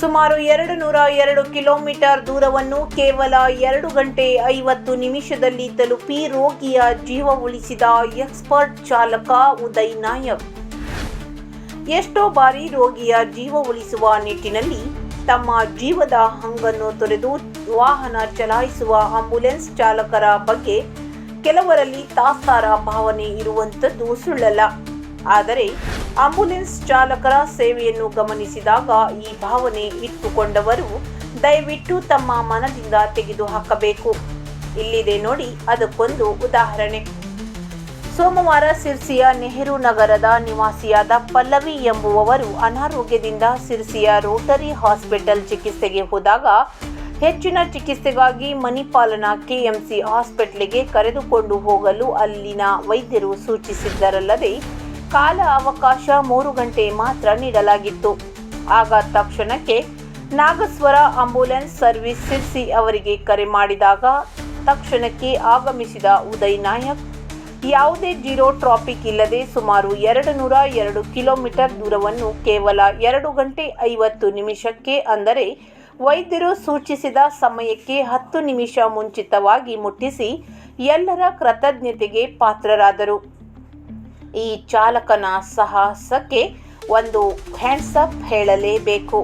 ಸುಮಾರು ಎರಡು ನೂರ ಎರಡು ಕಿಲೋಮೀಟರ್ ದೂರವನ್ನು ಕೇವಲ ಎರಡು ಗಂಟೆ ಐವತ್ತು ನಿಮಿಷದಲ್ಲಿ ತಲುಪಿ ರೋಗಿಯ ಜೀವ ಉಳಿಸಿದ ಎಕ್ಸ್ಪರ್ಟ್ ಚಾಲಕ ಉದಯ್ ನಾಯಕ್. ಎಷ್ಟೋ ಬಾರಿ ರೋಗಿಯ ಜೀವ ಉಳಿಸುವ ನಿಟ್ಟಿನಲ್ಲಿ ತಮ್ಮ ಜೀವದ ಹಂಗನ್ನು ತೊರೆದು ವಾಹನ ಚಲಾಯಿಸುವ ಆಂಬ್ಯುಲೆನ್ಸ್ ಚಾಲಕರ ಬಗ್ಗೆ ಕೆಲವರಲ್ಲಿ ತಾತ್ಸಾರ ಭಾವನೆ ಇರುವಂಥದ್ದು ಸುಳ್ಳಲ್ಲ. ಆದರೆ ಆಂಬ್ಯುಲೆನ್ಸ್ ಚಾಲಕರ ಸೇವೆಯನ್ನು ಗಮನಿಸಿದಾಗ ಈ ಭಾವನೆ ಇಟ್ಟುಕೊಂಡವರು, ದಯವಿಟ್ಟು ತಮ್ಮ ಮನದಿಂದ ತೆಗೆದು ಹಾಕಬೇಕು ಇಲ್ಲಿದೆ ನೋಡಿ ಅದಕ್ಕೊಂದು ಉದಾಹರಣೆ. ಸೋಮವಾರ ಸಿರ್ಸಿಯ ನೆಹರು ನಗರದ ನಿವಾಸಿಯಾದ ಪಲ್ಲವಿ ಎಂಬುವವರು ಅನಾರೋಗ್ಯದಿಂದ ಸಿರ್ಸಿಯ ರೋಟರಿ ಹಾಸ್ಪಿಟಲ್ ಚಿಕಿತ್ಸೆಗೆ ಹೋದಾಗ ಹೆಚ್ಚಿನ ಚಿಕಿತ್ಸೆಗಾಗಿ ಮಣಿಪಾಲನ ಕೆಎಂಸಿ ಹಾಸ್ಪಿಟ್ಲಿಗೆ ಕರೆದುಕೊಂಡು ಹೋಗಲು ಅಲ್ಲಿನ ವೈದ್ಯರು ಸೂಚಿಸಿದ್ದರಲ್ಲದೆ ಕಾಲ ಅವಕಾಶ ಮೂರು ಗಂಟೆ ಮಾತ್ರ ನೀಡಲಾಗಿತ್ತು. ಆಗ ತಕ್ಷಣಕ್ಕೆ ನಾಗಸ್ವರ ಆಂಬ್ಯುಲೆನ್ಸ್ ಸರ್ವಿಸ್ ಸಿರ್ಸಿ ಅವರಿಗೆ ಕರೆ ಮಾಡಿದಾಗ ತಕ್ಷಣಕ್ಕೆ ಆಗಮಿಸಿದ ಉದಯ್ ನಾಯಕ್, ಯಾವುದೇ ಜೀರೋ ಟ್ರಾಫಿಕ್ ಇಲ್ಲದೆ ಸುಮಾರು ಎರಡು ನೂರ ಎರಡು ಕಿಲೋಮೀಟರ್ ದೂರವನ್ನು ಕೇವಲ ಎರಡು ಗಂಟೆ ಐವತ್ತು ನಿಮಿಷಕ್ಕೆ ಅಂದರೆ ವೈದ್ಯರು ಸೂಚಿಸಿದ ಸಮಯಕ್ಕೆ ಹತ್ತು ನಿಮಿಷ ಮುಂಚಿತವಾಗಿ ಮುಟ್ಟಿಸಿ ಎಲ್ಲರ ಕೃತಜ್ಞತೆಗೆ ಪಾತ್ರರಾದರು. ಈ ಚಾಲಕನ ಸಾಹಸಕ್ಕೆ ಒಂದು ಹ್ಯಾಂಡ್ಸ್ ಅಪ್ ಹೇಳಲೇಬೇಕು.